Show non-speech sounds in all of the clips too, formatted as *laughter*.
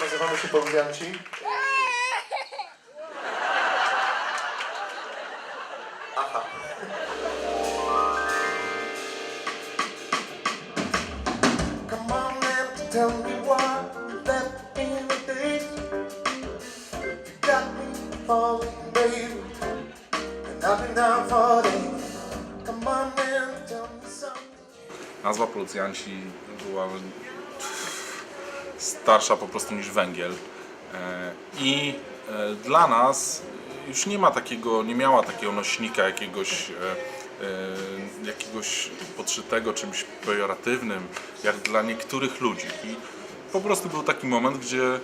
Nazywamy się policjanci. Aha. Come on man, tell me why you left in the days. You got me falling, baby, and I've been down for days. Come on man, tell me something. Nazwa policjanci była starsza po prostu niż węgiel. E, I e, dla nas już nie ma takiego, nie miała takiego nośnika jakiegoś, e, jakiegoś podszytego czymś pejoratywnym, jak dla niektórych ludzi. I po prostu był taki moment, gdzie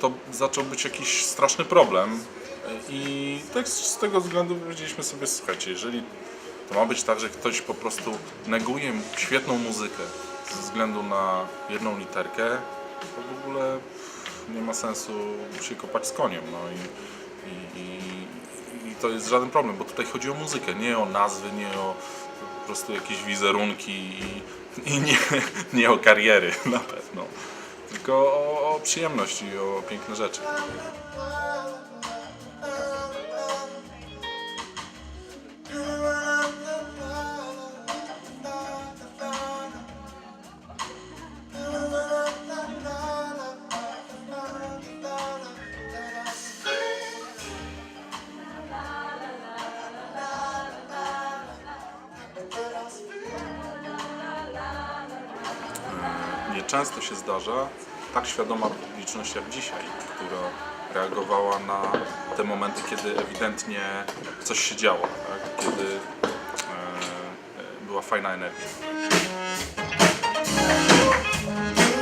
to zaczął być jakiś straszny problem. I tak z tego względu powiedzieliśmy sobie, słuchajcie, jeżeli to ma być tak, że ktoś po prostu neguje świetną muzykę ze względu na jedną literkę, to w ogóle nie ma sensu się kopać z koniem. No i, i, i, i to jest żaden problem, bo tutaj chodzi o muzykę, nie o nazwy, nie o po prostu jakieś wizerunki i, i nie, nie o kariery *laughs* na pewno, tylko o, o przyjemność i o piękne rzeczy. Nieczęsto się zdarza tak świadoma publiczność jak dzisiaj, która reagowała na te momenty, kiedy ewidentnie coś się działo, tak? kiedy e, była fajna energia.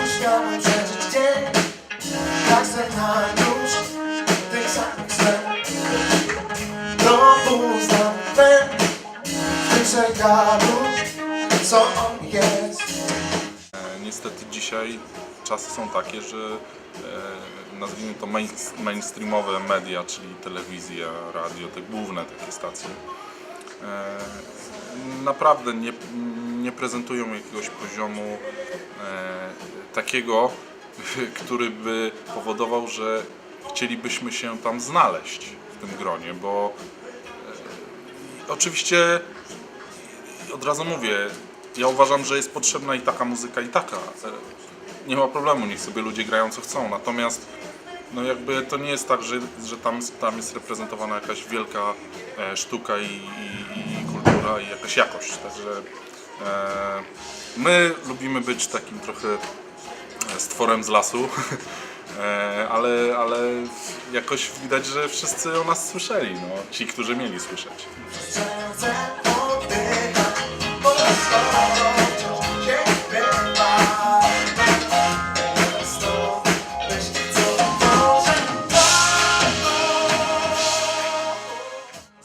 Już miałem przeżyć dzień Jak scenariusz Tych samych W tym Co Niestety dzisiaj czasy są takie, że e, nazwijmy to main, mainstreamowe media, czyli telewizja, radio, te główne takie stacje, e, naprawdę nie, nie prezentują jakiegoś poziomu e, takiego, *laughs* który by powodował, że chcielibyśmy się tam znaleźć w tym gronie, bo oczywiście od razu mówię, ja uważam, że jest potrzebna i taka muzyka, i taka. Nie ma problemu, niech sobie ludzie grają co chcą. Natomiast no jakby to nie jest tak, że, że tam, tam jest reprezentowana jakaś wielka e, sztuka i, i, i kultura i jakaś jakość. Także e, my lubimy być takim trochę e, stworem z lasu. *laughs* E, ale, ale jakoś widać, że wszyscy o nas słyszeli, no, ci, którzy mieli słyszeć.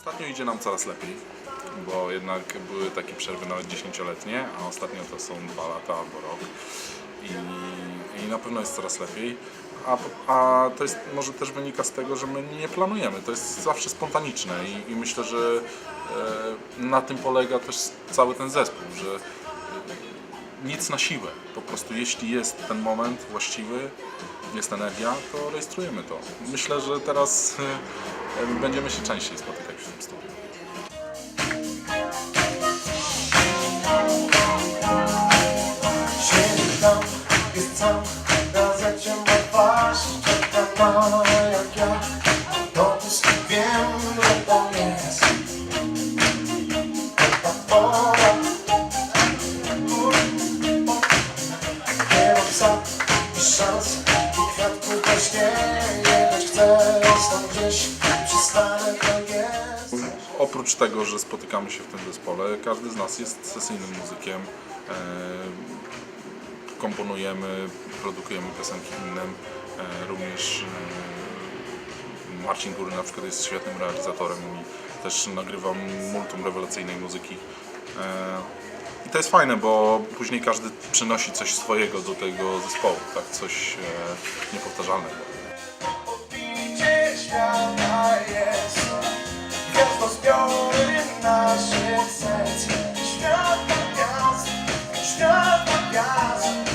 Ostatnio idzie nam coraz lepiej, bo jednak były takie przerwy nawet dziesięcioletnie, a ostatnio to są dwa lata albo rok i, i na pewno jest coraz lepiej. A, a to jest, może też wynika z tego, że my nie planujemy, to jest zawsze spontaniczne i, i myślę, że e, na tym polega też cały ten zespół, że nic na siłę. Po prostu jeśli jest ten moment właściwy, jest energia, to rejestrujemy to. Myślę, że teraz *laughs* e, będziemy się częściej spotykać w tym studiu. Oprócz tego, że spotykamy się w tym zespole, każdy z nas jest sesyjnym muzykiem. E, komponujemy, produkujemy piosenki innym. E, również e, Marcin Góry na przykład jest świetnym realizatorem i też nagrywa multum rewelacyjnej muzyki. I to jest fajne, bo później każdy przynosi coś swojego do tego zespołu, tak? coś niepowtarzalnego. Świata jest. Gwiazdozbiory naszych serc Świata gwiazd, świata gwiazd